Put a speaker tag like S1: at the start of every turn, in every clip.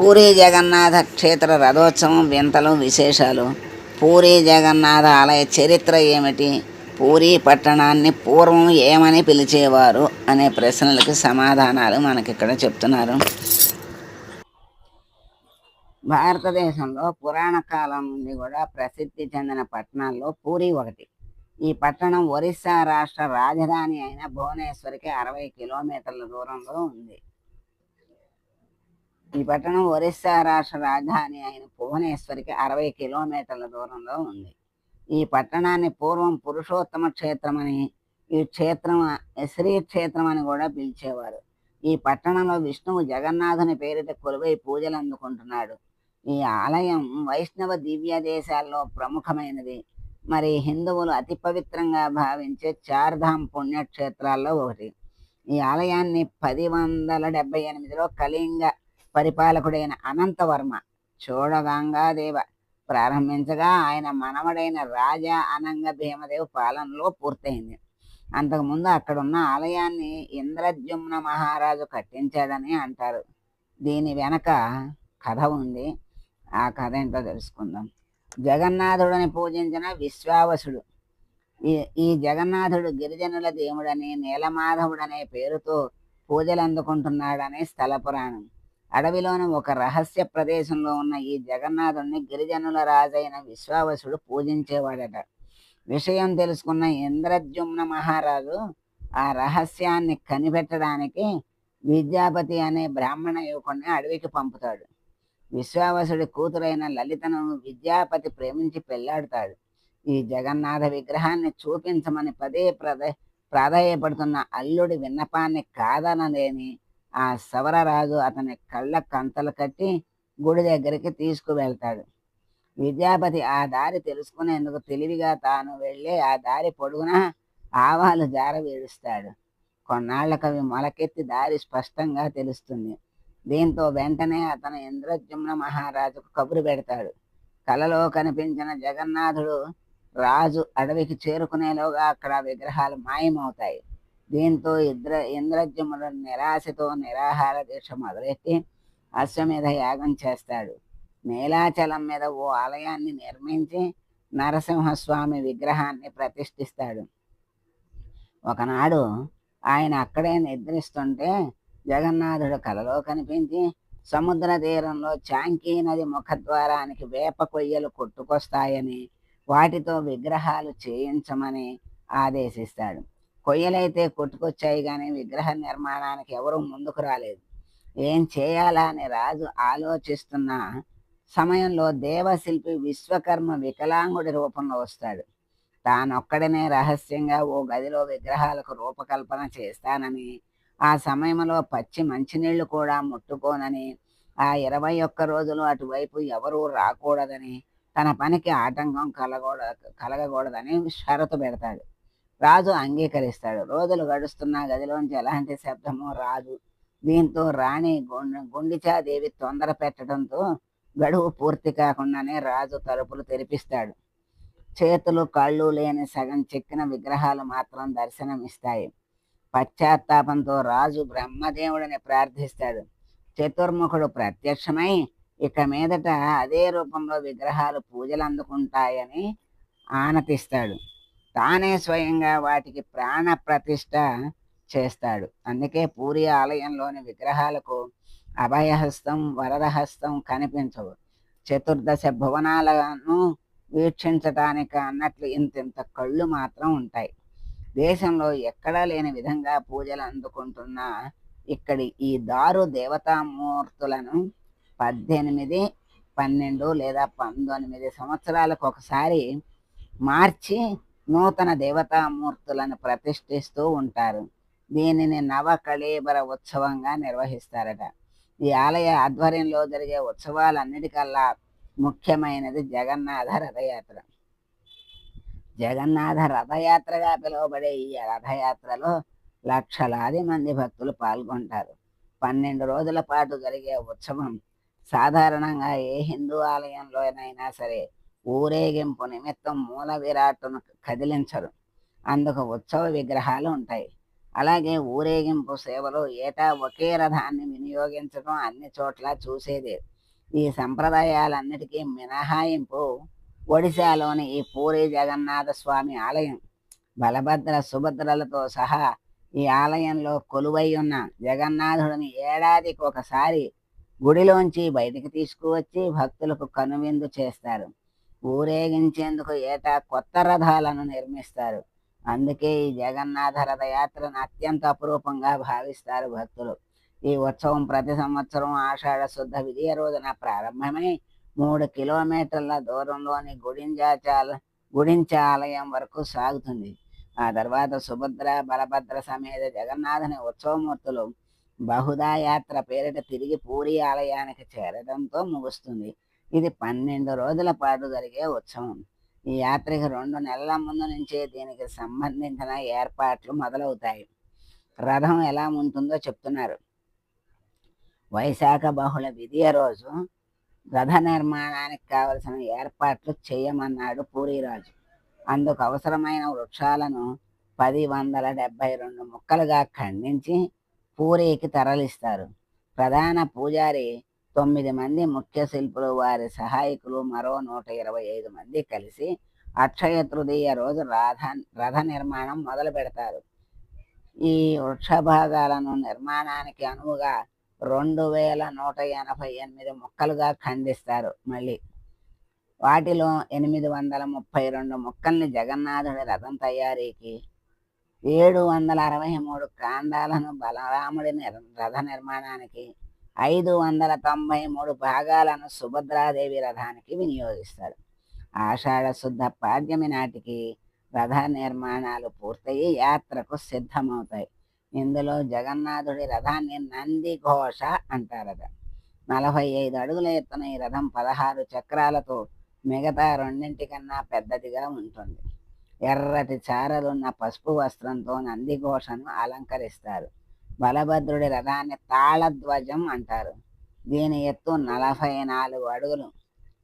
S1: పూరీ జగన్నాథ క్షేత్ర రథోత్సవం వింతలు విశేషాలు. పూరీ జగన్నాథ ఆలయ చరిత్ర ఏమిటి? పూరీ పట్టణాన్ని పూర్వం ఏమని పిలిచేవారు? అనే ప్రశ్నలకు సమాధానాలు మనకి ఇక్కడ చెప్తున్నారు. భారతదేశంలో పురాణ కాలం నుండి కూడా ప్రసిద్ధి చెందిన పట్టణాల్లో పూరి ఒకటి. ఈ పట్టణం ఒరిస్సా రాష్ట్ర రాజధాని అయిన భువనేశ్వర్కి అరవై కిలోమీటర్ల దూరంలో ఉంది. ఈ పట్టణం ఒరిస్సా రాష్ట్ర రాజధాని అయిన భువనేశ్వరికి అరవై కిలోమీటర్ల దూరంలో ఉంది. ఈ పట్టణాన్ని పూర్వం పురుషోత్తమ క్షేత్రమని ఈ క్షేత్రం శ్రీ క్షేత్రం అని కూడా పిలిచేవారు. ఈ పట్టణంలో విష్ణువు జగన్నాథుని పేరిట కొలువై పూజలు అందుకుంటున్నాడు ఈ ఆలయం వైష్ణవ దివ్య దేశాల్లో ప్రముఖమైనది. మరి హిందువులు అతి పవిత్రంగా భావించే చార్ధామ్ పుణ్యక్షేత్రాల్లో ఒకటి. ఈ ఆలయాన్ని పది వందల డెబ్బై ఎనిమిదిలో కళింగ పరిపాలకుడైన అనంతవర్మ. చూడగంగాదేవ ప్రారంభించగా ఆయన మనవడైన రాజా అనంగ భీమదేవ్ పాలనలో పూర్తయింది. అంతకుముందు అక్కడున్న ఆలయాన్ని ఇంద్రద్యుమ్న మహారాజు కట్టించాడని అంటారు. దీని వెనక కథ ఉంది. ఆ కథ ఏంటో తెలుసుకుందాం. జగన్నాథుడిని పూజించిన విశ్వావసుడు. ఈ ఈ జగన్నాథుడు గిరిజనుల దేవుడని నీలమాధవుడనే పేరుతో పూజలు అందుకుంటున్నాడని స్థల పురాణం. అడవిలోని ఒక రహస్య ప్రదేశంలో ఉన్న ఈ జగన్నాథుని గిరిజనుల రాజైన విశ్వావసుడు పూజించేవాడట. విషయం తెలుసుకున్న ఇంద్రజుమ్న మహారాజు ఆ రహస్యాన్ని కనిపెట్టడానికి విద్యాపతి అనే బ్రాహ్మణ యువకుడిని అడవికి పంపుతాడు. విశ్వావసుడి కూతురైన లలితను విద్యాపతి ప్రేమించి పెళ్ళాడుతాడు. ఈ జగన్నాథ విగ్రహాన్ని చూపించమని పదే ప్రద ప్రాధాయపడుతున్న అల్లుడి విన్నపాన్ని కాదనలేని ఆ సవరరాజు అతని కళ్ళ కంతలు కట్టి గుడి దగ్గరికి తీసుకువెళ్తాడు. విద్యాపతి ఆ దారి తెలుసుకునేందుకు తెలివిగా తాను వెళ్ళి ఆ దారి పొడుగున ఆవాలు జార వేడుస్తాడు కొన్నాళ్ళకు కవి మొలకెత్తి దారి స్పష్టంగా తెలుస్తుంది. దీంతో వెంటనే అతను ఇంద్రజుమ్న మహారాజుకు కబురు పెడతాడు. కలలో కనిపించిన జగన్నాథుడు రాజు అడవికి చేరుకునేలోగా అక్కడ విగ్రహాలు మాయమవుతాయి. దీంతో ఇంద్ర ఇంద్రజముడు నిరాశతో నిరాహార దీక్ష మొదలెట్టి అశ్వమేధ యాగం చేస్తాడు. నీలాచలం మీద ఓ ఆలయాన్ని నిర్మించి నరసింహస్వామి విగ్రహాన్ని ప్రతిష్ఠిస్తాడు. ఒకనాడు ఆయన అక్కడే నిద్రిస్తుంటే జగన్నాథుడు కలలో కనిపించి సముద్ర తీరంలో చాంకీ నది ముఖద్వారానికి వేప కొయ్యలు కొట్టుకొస్తాయని వాటితో విగ్రహాలు చేయించమని ఆదేశిస్తాడు. కొయ్యలైతే కొట్టుకొచ్చాయి కానీ విగ్రహ నిర్మాణానికి ఎవరూ ముందుకు రాలేదు. ఏం చేయాలా అని రాజు ఆలోచిస్తున్న సమయంలో దేవశిల్పి విశ్వకర్మ వికలాంగుడి రూపంలో వస్తాడు. తానొక్కడనే రహస్యంగా ఓ గదిలో విగ్రహాలకు రూపకల్పన చేస్తానని ఆ సమయంలో పచ్చి మంచినీళ్ళు కూడా ముట్టుకోనని ఆ ఇరవై ఒక్క రోజులు అటువైపు ఎవరూ రాకూడదని తన పనికి ఆటంకం కలగూడ కలగకూడదని షరతు పెడతాడు. రాజు అంగీకరిస్తాడు. రోజులు గడుస్తున్న గదిలోంచి ఎలాంటి శబ్దము రాజు దీంతో రాణి గుండె గుండిచాదేవి తొందర పెట్టడంతో గడువు పూర్తి కాకుండానే రాజు తలుపులు తెరిపిస్తాడు. చేతులు కళ్ళు లేని సగం చెక్కిన విగ్రహాలు మాత్రం దర్శనమిస్తాయి. పశ్చాత్తాపంతో రాజు బ్రహ్మదేవుడిని ప్రార్థిస్తాడు. చతుర్ముఖుడు ప్రత్యక్షమై ఇక మీదట అదే రూపంలో విగ్రహాలు పూజలు అందుకుంటాయని ఆనతిస్తాడు. తానే స్వయంగా వాటికి ప్రాణ ప్రతిష్ట చేస్తాడు. అందుకే పూరి ఆలయంలోని విగ్రహాలకు అభయహస్తం వరదహస్తం కనిపించవు. చతుర్దశ భువనాలను వీక్షించటానికి అన్నట్లు ఇంతింత కళ్ళు మాత్రం ఉంటాయి. దేశంలో ఎక్కడా లేని విధంగా పూజలు అందుకుంటున్న ఇక్కడి ఈ దారు దేవతామూర్తులను పద్దెనిమిది పన్నెండు లేదా పంతొమ్మిది సంవత్సరాలకు ఒకసారి మార్చి నూతన దేవతామూర్తులను ప్రతిష్ఠిస్తూ ఉంటారు. దీనిని నవకళేబర ఉత్సవంగా నిర్వహిస్తారట. ఈ ఆలయ ఆధ్వర్యంలో జరిగే ఉత్సవాలన్నిటికల్లా ముఖ్యమైనది జగన్నాథ రథయాత్ర. జగన్నాథ రథయాత్రగా పిలువబడే ఈ రథయాత్రలో లక్షలాది మంది భక్తులు పాల్గొంటారు. పన్నెండు రోజుల పాటు జరిగే ఉత్సవం సాధారణంగా ఏ హిందూ ఆలయంలోనైనా సరే ఊరేగింపు నిమిత్తం మూల విరాట్ను కదిలించరు. అందుకు ఉత్సవ విగ్రహాలు ఉంటాయి. అలాగే ఊరేగింపు సేవలో ఏటా ఒకే రథాన్ని వినియోగించడం అన్ని చోట్ల చూసేదే. ఈ సంప్రదాయాలన్నిటికీ మినహాయింపు ఒడిశాలోని ఈ పూరి జగన్నాథ స్వామి ఆలయం. బలభద్ర సుభద్రలతో సహా ఈ ఆలయంలో కొలువై ఉన్న జగన్నాథుడిని ఏడాదికి ఒకసారి గుడిలోంచి బయటికి తీసుకువచ్చి భక్తులకు కనువిందు చేస్తారు. ఊరేగించేందుకు ఏటా కొత్త రథాలను నిర్మిస్తారు. అందుకే ఈ జగన్నాథ రథయాత్రను అత్యంత అపురూపంగా భావిస్తారు భక్తులు. ఈ ఉత్సవం ప్రతి సంవత్సరం ఆషాఢ శుద్ధ విజయ రోజున ప్రారంభమై మూడు కిలోమీటర్ల దూరంలోని గుడింజాచాల గుడించ ఆలయం వరకు సాగుతుంది. ఆ తర్వాత సుభద్ర బలభద్ర సమేత జగన్నాథుని ఉత్సవమూర్తులు బహుదా యాత్ర పేరిట తిరిగి పూరి ఆలయానికి చేరడంతో ముగుస్తుంది. ఇది పన్నెండు రోజుల పాటు జరిగే ఉత్సవం. ఈ యాత్రకి రెండు నెలల ముందు నుంచే దీనికి సంబంధించిన ఏర్పాట్లు మొదలవుతాయి. రథం ఎలా ఉంటుందో చెప్తున్నారు. వైశాఖ బహుళ విధియ రోజు రథ నిర్మాణానికి కావలసిన ఏర్పాట్లు చేయమన్నాడు పూరిరాజు. అందుకు అవసరమైన వృక్షాలను పది వందల డెబ్బై రెండు ముక్కలుగా ఖండించి పూరికి తరలిస్తారు. ప్రధాన పూజారి తొమ్మిది మంది ముఖ్య శిల్పులు వారి సహాయకులు మరో నూట ఇరవై ఐదు మంది కలిసి అక్షయ తృతీయ రోజు రథ రథ నిర్మాణం మొదలు పెడతారు. ఈ వృక్ష భాగాలను నిర్మాణానికి అనువుగా రెండు వేల నూట ఎనభై ఎనిమిది ముక్కలుగా ఖండిస్తారు. మళ్ళీ వాటిలో ఎనిమిది వందల ముప్పై రెండు ముక్కల్ని జగన్నాథుడి రథం తయారీకి ఏడు వందల అరవై మూడు కాండాలను బలరాముడి రథ నిర్మాణానికి ఐదు వందల తొంభై మూడు భాగాలను సుభద్రాదేవి రథానికి వినియోగిస్తారు. ఆషాఢ శుద్ధ పాడ్యమి నాటికి రథ నిర్మాణాలు పూర్తయి యాత్రకు సిద్ధమవుతాయి. ఇందులో జగన్నాథుడి రథాన్ని నందిఘోష అంటారట. నలభై ఐదు అడుగుల ఎత్తున ఈ రథం పదహారు చక్రాలతో మిగతా రెండింటికన్నా పెద్దదిగా ఉంటుంది. ఎర్రటి చారలున్న పసుపు వస్త్రంతో నందిఘోషను అలంకరిస్తారు. బలభద్రుడి రథాన్ని తాళధ్వజం అంటారు. దీని ఎత్తు నలభై నాలుగు అడుగులు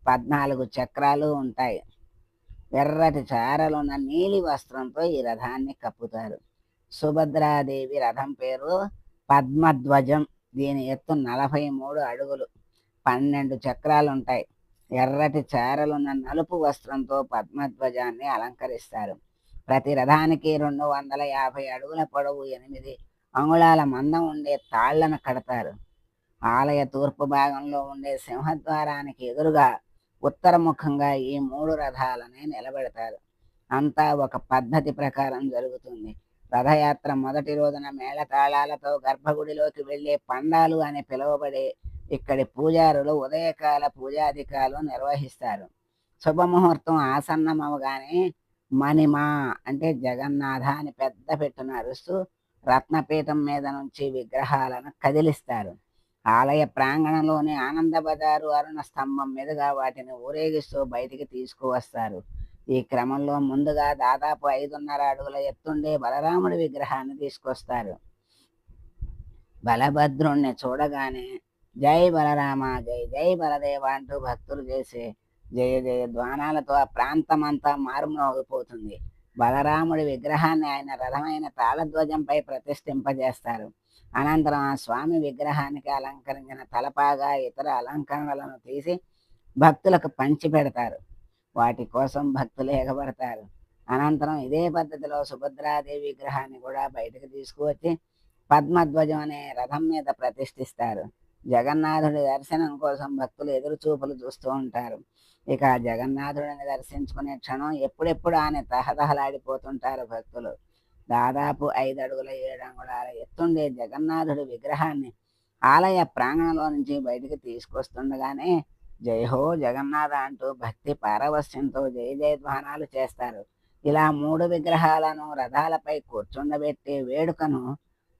S1: పద్నాలుగు చక్రాలు ఉంటాయి. ఎర్రటి చారలున్న నీలి వస్త్రంతో ఈ రథాన్ని కప్పుతారు. సుభద్రాదేవి రథం పేరు పద్మధ్వజం. దీని ఎత్తు నలభై మూడు అడుగులు పన్నెండు చక్రాలు ఉంటాయి. ఎర్రటి చారలున్న నలుపు వస్త్రంతో పద్మధ్వజాన్ని అలంకరిస్తారు. ప్రతి రథానికి రెండు వందల యాభై అడుగుల పొడవు ఎనిమిది అంగుళాల మందం ఉండే తాళ్ళను కడతారు. ఆలయ తూర్పు భాగంలో ఉండే సింహద్వారానికి ఎదురుగా ఉత్తరముఖంగా ఈ మూడు రథాలని నిలబెడతారు. అంతా ఒక పద్ధతి ప్రకారం జరుగుతుంది. రథయాత్ర మొదటి రోజున మేళతాళాలతో గర్భగుడిలోకి వెళ్ళే పండాలు అని పిలువబడే ఇక్కడి పూజారులు ఉదయకాల పూజాధికాలు నిర్వహిస్తారు. శుభముహూర్తం ఆసన్నమవగానే మణిమా అంటే జగన్నాథ అని పెద్ద పెట్టున అరుస్తూ రత్నపీఠం మీద నుంచి విగ్రహాలను కదిలిస్తారు. ఆలయ ప్రాంగణంలోని ఆనంద బజారు అరుణ స్తంభం మీదుగా వాటిని ఊరేగిస్తూ బయటికి తీసుకువస్తారు. ఈ క్రమంలో ముందుగా దాదాపు ఐదున్నర అడుగుల ఎత్తుండే బలరాముడి విగ్రహాన్ని తీసుకొస్తారు. బలభద్రుణ్ణి చూడగానే జై బలరామ జై జై బలదేవ అంటూ భక్తులు చేసే జయ జయ ధ్వానాలతో ఆ ప్రాంతమంతా మారుమోగిపోతుంది బలరాముడి విగ్రహాన్ని ఆయన రథమైన తాళధ్వజంపై ప్రతిష్ఠింపజేస్తారు. అనంతరం ఆ స్వామి విగ్రహానికి అలంకరించిన తలపాగా ఇతర అలంకరణలను తీసి భక్తులకు పంచి పెడతారు వాటి కోసం భక్తులు ఎగబడతారు. అనంతరం ఇదే పద్ధతిలో సుభద్రాదేవి విగ్రహాన్ని కూడా బయటకు తీసుకువచ్చి పద్మధ్వజం అనే రథం మీద ప్రతిష్ఠిస్తారు. జగన్నాథుడి దర్శనం కోసం భక్తులు ఎదురు చూపులు చూస్తూ ఉంటారు. ఇక జగన్నాథుడిని దర్శించుకునే క్షణం ఎప్పుడెప్పుడు ఆయన తహతహలాడిపోతుంటారు భక్తులు. దాదాపు ఐదు అడుగుల ఏడు అంగుళాల ఎత్తుండే జగన్నాథుడి విగ్రహాన్ని ఆలయ ప్రాంగణంలో నుంచి బయటికి తీసుకొస్తుండగానే జై హో జగన్నాథ అంటూ భక్తి పారవస్యంతో జయ జయధ్వానాలు చేస్తారు. ఇలా మూడు విగ్రహాలను రథాలపై కూర్చుండబెట్టే వేడుకను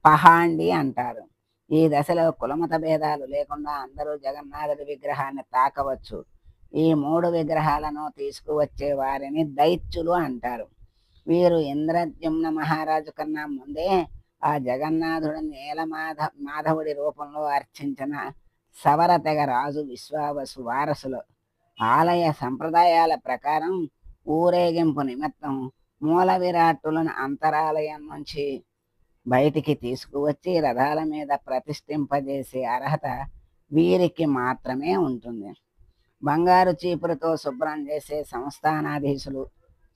S1: పహాండి అంటారు. ఈ దశలో కులమత భేదాలు లేకుండా అందరూ జగన్నాథుడి విగ్రహాన్ని తాకవచ్చు. ఈ మూడు విగ్రహాలను తీసుకువచ్చే వారిని దైత్యులు అంటారు. వీరు ఇంద్రద్యుమ్న మహారాజు కన్నా ముందే ఆ జగన్నాథుడు నీల మాధ మాధవుడి రూపంలో అర్చించిన సవర తెగ రాజు విశ్వావసు వారసులు. ఆలయ సంప్రదాయాల ప్రకారం ఊరేగింపు నిమిత్తం మూల విరాట్టులను అంతరాలయం నుంచి బయటికి తీసుకువచ్చి రథాల మీద ప్రతిష్ఠింపజేసే అర్హత వీరికి మాత్రమే ఉంటుంది. బంగారు చీపురుతో శుభ్రం చేసే సంస్థానాధీశులు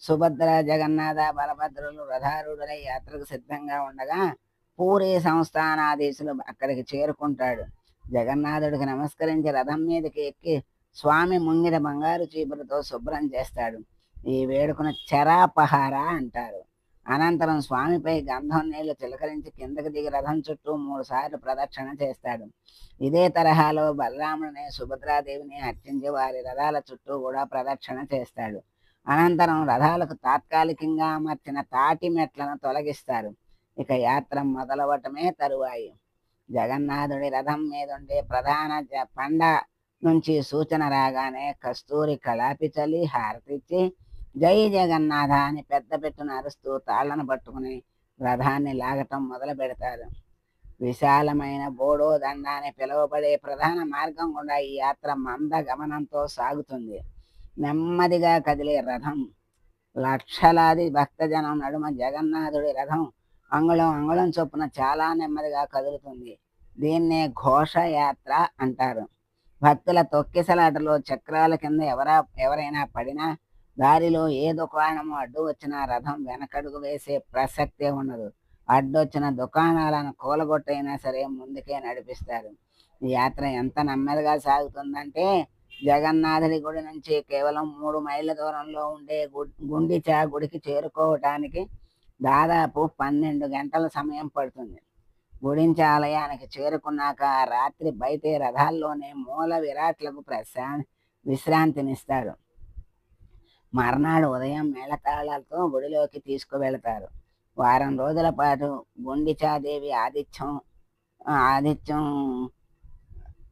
S1: సుభద్ర జగన్నాథ బలభద్రులు రథారుడులై యాత్రకు సిద్ధంగా ఉండగా పూరి సంస్థానాధీశులు అక్కడికి చేరుకుంటాడు. జగన్నాథుడికి నమస్కరించి రథం మీదకి ఎక్కి స్వామి ముంగిట బంగారు చీపురుతో శుభ్రం చేస్తాడు. ఈ వేడుకను చరాపహార అంటారు. అనంతరం స్వామిపై గంధం నీళ్ళు చిలకరించి కిందకి దిగి రథం చుట్టూ మూడు సార్లు ప్రదక్షిణ చేస్తాడు. ఇదే తరహాలో బలరాముడిని సుభద్రాదేవిని అర్చించి వారి రథాల చుట్టూ కూడా ప్రదక్షిణ చేస్తాడు. అనంతరం రథాలకు తాత్కాలికంగా అమర్చిన తాటి మెట్లను తొలగిస్తారు. ఇక యాత్ర మొదలవటమే తరువాయి. జగన్నాథుడి రథం మీదుండే ప్రధాన పండ నుంచి సూచన రాగానే కస్తూరి కళాపి చల్లి హారతిచ్చి జై జగన్నాథ అని పెద్ద పెట్టును అరుస్తూ తాళ్ళను పట్టుకుని రథాన్ని లాగటం మొదలు పెడతారు. విశాలమైన బోడో దండ అని పిలువబడే ప్రధాన మార్గం గుండా ఈ యాత్ర మంద గమనంతో సాగుతుంది. నెమ్మదిగా కదిలే రథం లక్షలాది భక్తజనం నడుమ జగన్నాథుడి రథం అంగుళం అంగుళం చొప్పున చాలా నెమ్మదిగా కదులుతుంది. దీన్నే ఘోష యాత్ర అంటారు. భక్తుల తొక్కిసలాటలో చక్రాల కింద ఎవరా ఎవరైనా పడినా దారిలో ఏ దుకాణము అడ్డు వచ్చిన రథం వెనకడుగు వేసే ప్రసక్తే ఉండదు అడ్డొచ్చిన దుకాణాలను కూలగొట్టైనా సరే ముందుకే నడిపిస్తారు. ఈ యాత్ర ఎంత నెమ్మదిగా సాగుతుందంటే జగన్నాథుడి గుడి నుంచి కేవలం మూడు మైళ్ళ దూరంలో ఉండే గుండిచా గుడికి చేరుకోవటానికి దాదాపు పన్నెండు గంటల సమయం పడుతుంది. గుడించ ఆలయానికి చేరుకున్నాక రాత్రి బయటే రథాల్లోనే మూల విరాట్లకు ప్రశా విశ్రాంతినిస్తాడు మర్నాడు ఉదయం మేళతాళాలతో గుడిలోకి తీసుకువెళతారు. వారం రోజుల పాటు గుండిచాదేవి ఆతిథ్యం ఆదిత్యం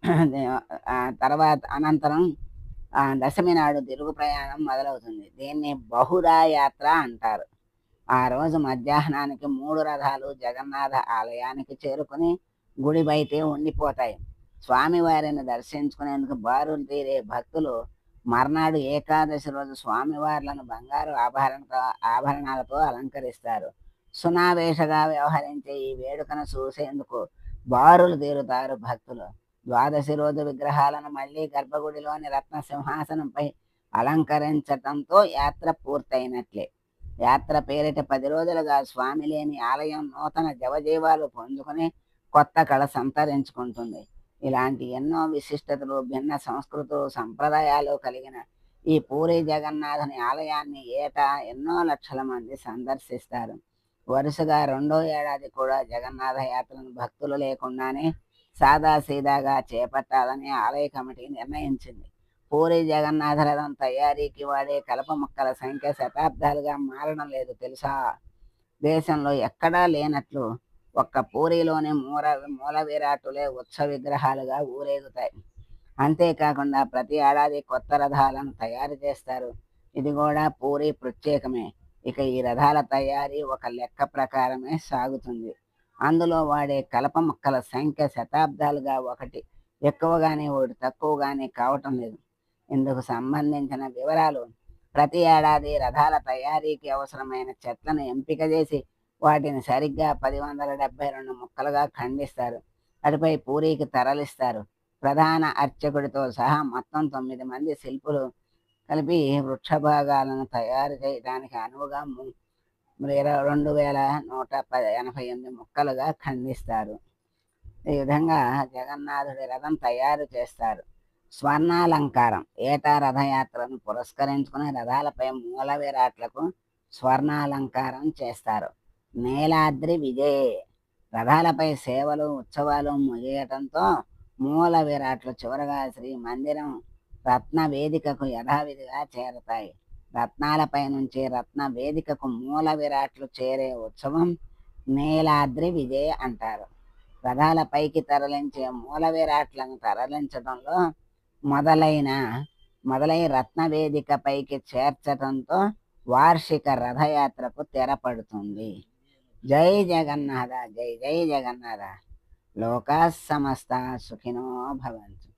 S1: ఆతిథ్యం తర్వాత అనంతరం దశమి నాడు తిరుగు ప్రయాణం మొదలవుతుంది. దీన్ని బహుదా యాత్ర అంటారు. ఆ రోజు మధ్యాహ్నానికి మూడు రథాలు జగన్నాథ ఆలయానికి చేరుకుని గుడి బయటే ఉండిపోతాయి. స్వామివారిని దర్శించుకునేందుకు బారులు తీరే భక్తులు మర్నాడు ఏకాదశి రోజు స్వామివార్లను బంగారు ఆభరణతో ఆభరణాలతో అలంకరిస్తారు. సునావేశగా వ్యవహరించే ఈ వేడుకను చూసేందుకు బారులు తీరుతారు భక్తులు. ద్వాదశి రోజు విగ్రహాలను మళ్ళీ గర్భగుడిలోని రత్న సింహాసనంపై అలంకరించటంతో యాత్ర పూర్తయినట్లే. యాత్ర పేరిట పది రోజులుగా స్వామి లేని ఆలయం నూతన జవజీవాలు పొందుకుని కొత్త కళ సంతరించుకుంటుంది. ఇలాంటి ఎన్నో విశిష్టతలు భిన్న సంస్కృతులు సంప్రదాయాలు కలిగిన ఈ పూరి జగన్నాథుని ఆలయాన్ని ఏటా ఎన్నో లక్షల మంది సందర్శిస్తారు. వరుసగా రెండో ఏడాది కూడా జగన్నాథ యాత్రను భక్తులు లేకుండానే సాదా సీదాగా చేపట్టాలని ఆలయ కమిటీ నిర్ణయించింది. పూరి జగన్నాథ రథం తయారీకి వాడే కలప మొక్కల సంఖ్య శతాబ్దాలుగా మారడం లేదు తెలుసా? దేశంలో ఎక్కడా లేనట్లు ఒక్క పూరిలోని మూల మూల విరాటులే ఉత్సవ విగ్రహాలుగా ఊరేగుతాయి. అంతేకాకుండా ప్రతి ఏడాది కొత్త రథాలను తయారు చేస్తారు. ఇది కూడా పూరి ప్రత్యేకమే. ఇక ఈ రథాల తయారీ ఒక లెక్క ప్రకారమే సాగుతుంది. అందులో వాడే కలప మొక్కల సంఖ్య శతాబ్దాలుగా ఒకటి. ఎక్కువగానే ఒకటి తక్కువగానే కావటం లేదు. ఇందుకు సంబంధించిన వివరాలు ప్రతి ఏడాది రథాల తయారీకి అవసరమైన చెట్లను ఎంపిక చేసి వాటిని సరిగ్గా పది వందల డెబ్బై రెండు ముక్కలుగా ఖండిస్తారు. అటుపై పూరికి తరలిస్తారు. ప్రధాన అర్చకుడితో సహా మొత్తం తొమ్మిది మంది శిల్పులు కలిపి వృక్ష భాగాలను తయారు చేయడానికి అనువుగా ఇరవై రెండు వేల నూట ప ఎనభై ఎనిమిది ముక్కలుగా ఖండిస్తారు. ఈ విధంగా జగన్నాథుడి రథం తయారు చేస్తారు. స్వర్ణాలంకారం ఏటా రథయాత్రను పురస్కరించుకుని రథాలపై మూల విరాట్లకు స్వర్ణాలంకారం చేస్తారు. నీలాద్రి విజయ్. రథాలపై సేవలు ఉత్సవాలు ముగియటంతో మూల విరాట్లు చివరగా శ్రీ మందిరం రత్న వేదికకు యథావిధిగా చేరతాయి. రత్నాలపై నుంచి రత్న వేదికకు మూల విరాట్లు చేరే ఉత్సవం నీలాద్రి విజయ్ అంటారు. రథాలపైకి తరలించే మూల విరాట్లను తరలించడంలో మొదలైన మొదలై రత్న వేదిక పైకి చేర్చడంతో వార్షిక రథయాత్రకు తెరపడుతుంది. జై జగన్నాథ జై జై జగన్నాథ. లోకా సమస్త సుఖినో భవంతు.